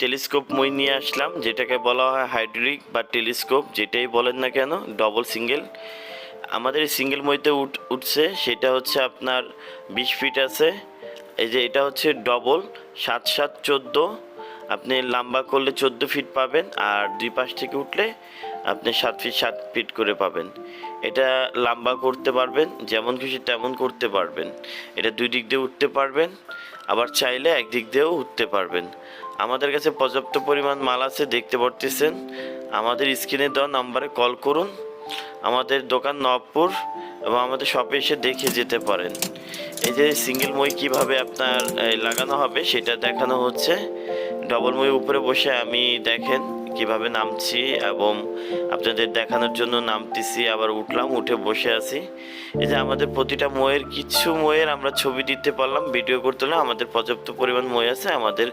Telescope মই নিয়ে আসলাম, যেটাকে বলা হয় হাইড্রোলিক বা টেলিস্কোপ, যেটাই বলেন না কেন ডবল সিঙ্গেল আমাদের এই সিঙ্গেল মইতে উঠ, উঠছে, সেটা হচ্ছে আপনার বিশ ফিট আছে। এই যে এটা হচ্ছে ডবল সাত সাত, চোদ্দ। আপনি লম্বা করলে চোদ্দ ফিট পাবেন, আর দুই পাশ থেকে উঠলে আপনি সাত ফিট সাত ফিট করে পাবেন। এটা লম্বা করতে পারবেন, যেমন খুশি তেমন করতে পারবেন। এটা দুই দিক দিয়ে উঠতে পারবেন। আবার চাইলে একদিক দিয়েও উঠতে পারবেন। আমাদের কাছে পর্যাপ্ত পরিমাণ মাল আছে, দেখতে পারতেছেন। আমাদের স্ক্রিনে দেওয়া নাম্বারে কল করুন। আমাদের দোকান নবপুর এবং আমাদের শপে এসে দেখে যেতে পারেন। এই যে সিঙ্গেল মই কীভাবে আপনার লাগানো হবে সেটা দেখানো হচ্ছে। ডবল মই উপরে বসে আমি দেখেন। কীভাবে নামছি এবং আপনাদের দেখানোর জন্য নামতেছি, আবার উঠলাম, উঠে বসে আছি। এই যে আমাদের প্রতিটা ময়ের কিছু ময়ের আমরা ছবি দিতে পারলাম, ভিডিও করতে আমাদের পর্যাপ্ত পরিমাণ মই আছে, আমাদের